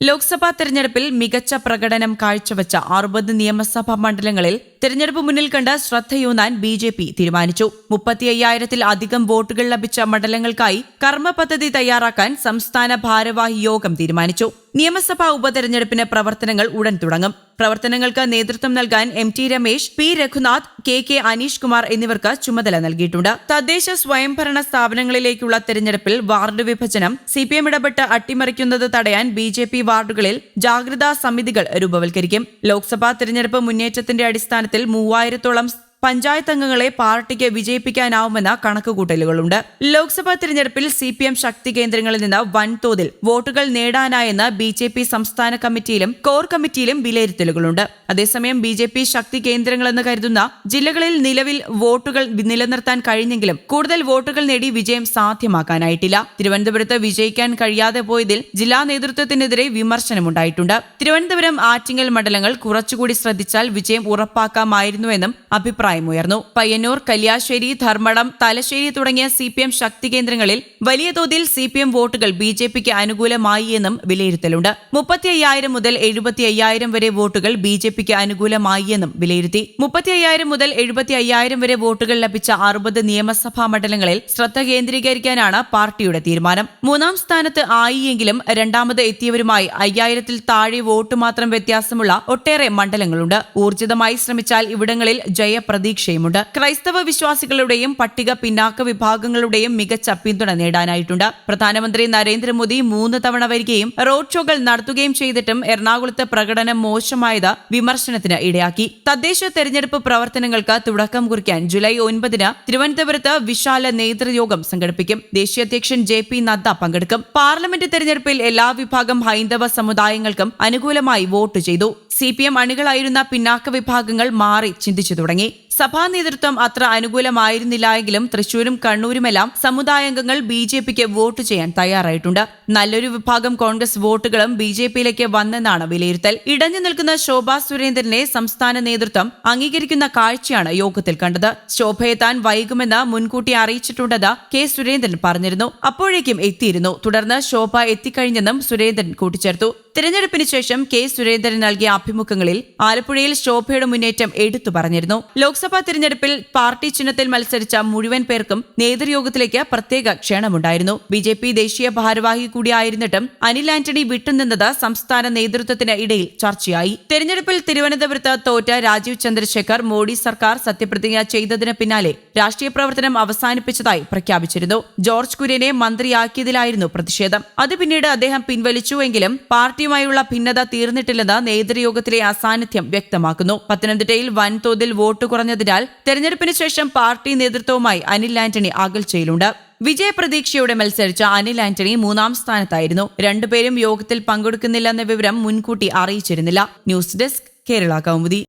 ലോക്സഭാ തെരഞ്ഞെടുപ്പിൽ മികച്ച പ്രകടനം കാഴ്ചവെച്ച അറുപത് നിയമസഭാ മണ്ഡലങ്ങളിൽ തെരഞ്ഞെടുപ്പ് മുന്നിൽ കണ്ട് ശ്രദ്ധയൂന്നാൻ ബി ജെ പി തീരുമാനിച്ചു. മുപ്പത്തി അയ്യായിരത്തിൽ അധികം വോട്ടുകൾ ലഭിച്ച മണ്ഡലങ്ങൾക്കായി കർമ്മ പദ്ധതി തയ്യാറാക്കാൻ സംസ്ഥാന ഭാരവാഹി യോഗം തീരുമാനിച്ചു. നിയമസഭാ ഉപതെരഞ്ഞെടുപ്പിന് പ്രവർത്തനങ്ങൾ ഉടൻ തുടങ്ങും. പ്രവർത്തനങ്ങൾക്ക് നേതൃത്വം നൽകാൻ M T Ramesh P Raghunath K K Aneesh Kumar എന്നിവർക്ക് ചുമതല നൽകിയിട്ടുണ്ട്. തദ്ദേശ സ്വയംഭരണ സ്ഥാപനങ്ങളിലേക്കുള്ള തെരഞ്ഞെടുപ്പിൽ വാർഡ് വിഭജനം സി പി എം ഇടപെട്ട് അട്ടിമറിക്കുന്നത് തടയാൻ ബി ജെ പി വാർഡുകളിൽ ജാഗ്രതാ സമിതികൾ രൂപവൽക്കരിക്കും. ലോക്സഭാ തെരഞ്ഞെടുപ്പ് മുന്നേറ്റത്തിന്റെ അടിസ്ഥാനത്തിൽ മൂവായിരത്തോളം പഞ്ചായത്ത് അംഗങ്ങളെ പാർട്ടിക്ക് വിജയിപ്പിക്കാനാവുമെന്ന കണക്കുകൂട്ടലുകളുണ്ട്. ലോക്സഭാ തിരഞ്ഞെടുപ്പിൽ സി പി എം ശക്തി കേന്ദ്രങ്ങളിൽ നിന്ന് വൻതോതിൽ വോട്ടുകൾ നേടാനായെന്ന് ബി ജെ പി സംസ്ഥാന കമ്മിറ്റിയിലും കോർ കമ്മിറ്റിയിലും വിലയിരുത്തലുകളുണ്ട്. അതേസമയം ബി ജെ പി ശക്തി കേന്ദ്രങ്ങളെന്ന് കരുതുന്ന ജില്ലകളിൽ നിലവിൽ വോട്ടുകൾ നിലനിർത്താൻ കഴിഞ്ഞെങ്കിലും കൂടുതൽ വോട്ടുകൾ നേടി വിജയം സാധ്യമാക്കാനായിട്ടില്ല. തിരുവനന്തപുരത്ത് വിജയിക്കാൻ കഴിയാതെ പോയതിൽ ജില്ലാ നേതൃത്വത്തിനെതിരെ വിമർശനമുണ്ടായിട്ടുണ്ട്. തിരുവനന്തപുരം ആറ്റിങ്ങൽ മണ്ഡലങ്ങൾ കുറച്ചുകൂടി ശ്രദ്ധിച്ചാൽ വിജയം ഉറപ്പാക്കാമായിരുന്നുവെന്നും അഭിപ്രായമുയർന്നു പയ്യന്നൂർ കല്യാശ്ശേരി ധർമ്മടം തലശ്ശേരി തുടങ്ങിയ സി പി എം ശക്തി കേന്ദ്രങ്ങളിൽ വലിയ തോതിൽ സി പി എം വോട്ടുകൾ ബി ജെ പിക്ക് അനുകൂലമായി എന്നും വിലയിരുത്തലുണ്ട്. മുപ്പത്തി അയ്യായിരം മുതൽ എഴുപത്തി അയ്യായിരം വരെ വോട്ടുകൾ ബി ജെ പിക്ക് അനുകൂലമായി എന്നും വിലയിരുത്തി. മുപ്പത്തി അയ്യായിരം മുതൽ എഴുപത്തി അയ്യായിരം വരെ വോട്ടുകൾ ലഭിച്ച അറുപത് നിയമസഭാ മണ്ഡലങ്ങളിൽ ശ്രദ്ധ കേന്ദ്രീകരിക്കാനാണ് പാർട്ടിയുടെ തീരുമാനം. മൂന്നാം സ്ഥാനത്ത് ആയിയെങ്കിലും രണ്ടാമത് എത്തിയവരുമായി അയ്യായിരത്തിൽ താഴെ വോട്ട് മാത്രം വ്യത്യാസമുള്ള ഒട്ടേറെ മണ്ഡലങ്ങളുണ്ട്. ഊർജിതമായി ശ്രമിച്ചാൽ ഇവിടങ്ങളിൽ ജയപ്രതീക്ഷയുമുണ്ട് ക്രൈസ്തവ വിശ്വാസികളുടെയും പട്ടിക പിന്നാക്ക വിഭാഗങ്ങളുടെയും മികച്ച പിന്തുണ നേടാനായിട്ടുണ്ട്. പ്രധാനമന്ത്രി നരേന്ദ്രമോദി മൂന്ന് തവണ വരികയും റോഡ് ഷോകൾ നടത്തുകയും ചെയ്തിട്ടും എറണാകുളത്ത് പ്രകടനം മോശമായത് വിമർശനത്തിന് ഇടയാക്കി. തദ്ദേശ തെരഞ്ഞെടുപ്പ് പ്രവർത്തനങ്ങൾക്ക് തുടക്കം കുറിക്കാൻ ജൂലൈ ഒൻപതിന് തിരുവനന്തപുരത്ത് വിശാല നേതൃയോഗം സംഘടിപ്പിക്കും. ദേശീയ അധ്യക്ഷൻ ജെ പി നദ്ദ പങ്കെടുക്കും. പാർലമെന്റ് തെരഞ്ഞെടുപ്പിൽ എല്ലാ വിഭാഗം ഹൈന്ദവ സമുദായങ്ങൾക്കും അനുകൂലമായി വോട്ട് ചെയ്തു. സി പി എം അണികളായിരുന്ന പിന്നാക്ക വിഭാഗങ്ങൾ മാറി ചിന്തിച്ചു തുടങ്ങി. സഭാ നേതൃത്വം അത്ര അനുകൂലമായിരുന്നില്ല എങ്കിലും തൃശൂരും കണ്ണൂരുമെല്ലാം സമുദായാംഗങ്ങൾ ബി ജെ പിക്ക് വോട്ട് ചെയ്യാൻ തയ്യാറായിട്ടുണ്ട്. നല്ലൊരു വിഭാഗം കോൺഗ്രസ് വോട്ടുകളും ബി ജെ പിയിലേക്ക് വന്നെന്നാണ് വിലയിരുത്തൽ. ഇടഞ്ഞു നിൽക്കുന്ന ശോഭാ സുരേന്ദ്രനെ സംസ്ഥാന നേതൃത്വം അംഗീകരിക്കുന്ന കാഴ്ചയാണ് യോഗത്തിൽ കണ്ടത്. ശോഭയെ താൻ വൈകുമെന്ന് മുൻകൂട്ടി അറിയിച്ചിട്ടുണ്ടെന്ന് കെ സുരേന്ദ്രൻ പറഞ്ഞിരുന്നു. അപ്പോഴേക്കും എത്തിയിരുന്നു. തുടർന്ന് ശോഭ എത്തിക്കഴിഞ്ഞെന്നും സുരേന്ദ്രൻ കൂട്ടിച്ചേർത്തു. തിരഞ്ഞെടുപ്പിന് ശേഷം കെ സുരേന്ദ്രൻ നൽകിയ അഭിമുഖങ്ങളിൽ ആലപ്പുഴയിൽ ശോഭയുടെ മുന്നേറ്റം എടുത്തു പറഞ്ഞിരുന്നു. ലോക്സഭാ തിരഞ്ഞെടുപ്പിൽ പാർട്ടി ചിഹ്നത്തിൽ മത്സരിച്ച മുഴുവൻ പേർക്കും നേതൃയോഗത്തിലേക്ക് പ്രത്യേക ക്ഷണമുണ്ടായിരുന്നു. ബി ജെ പി ദേശീയ ഭാരവാഹി കൂടിയായിരുന്നിട്ടും അനിൽ ആന്റണി വിട്ടുനിന്നത് സംസ്ഥാന നേതൃത്വത്തിന് ഇടയിൽ ചർച്ചയായി. തെരഞ്ഞെടുപ്പിൽ തിരുവനന്തപുരത്ത് തോറ്റ രാജീവ് ചന്ദ്രശേഖർ മോഡി സർക്കാർ സത്യപ്രതിജ്ഞ ചെയ്തതിന് പിന്നാലെ രാഷ്ട്രീയ പ്രവർത്തനം അവസാനിപ്പിച്ചതായി പ്രഖ്യാപിച്ചിരുന്നു. ജോർജ് കുര്യനെ മന്ത്രിയാക്കിയതിലായിരുന്നു പ്രതിഷേധം. അത് പിന്നീട് അദ്ദേഹം പിൻവലിച്ചുവെങ്കിലും പാർട്ടിയുമായുള്ള ഭിന്നത തീർന്നിട്ടില്ലെന്ന് നേതൃയോഗത്തിലെ അസാന്നിധ്യം വ്യക്തമാക്കുന്നു. പത്തനംതിട്ടയിൽ വൻതോതിൽ വോട്ട് കുറഞ്ഞതിനാൽ തെരഞ്ഞെടുപ്പിന് ശേഷം പാർട്ടി നേതൃത്വവുമായി അനിൽ ആന്റണി അകൽച്ചയിലുണ്ട്. വിജയപ്രതീക്ഷയോടെ മത്സരിച്ച അനിൽ ആന്റണി മൂന്നാം സ്ഥാനത്തായിരുന്നു. രണ്ടുപേരും യോഗത്തിൽ പങ്കെടുക്കുന്നില്ലെന്ന വിവരം മുൻകൂട്ടി അറിയിച്ചിരുന്നില്ല. News desk Kerala Kaumudi.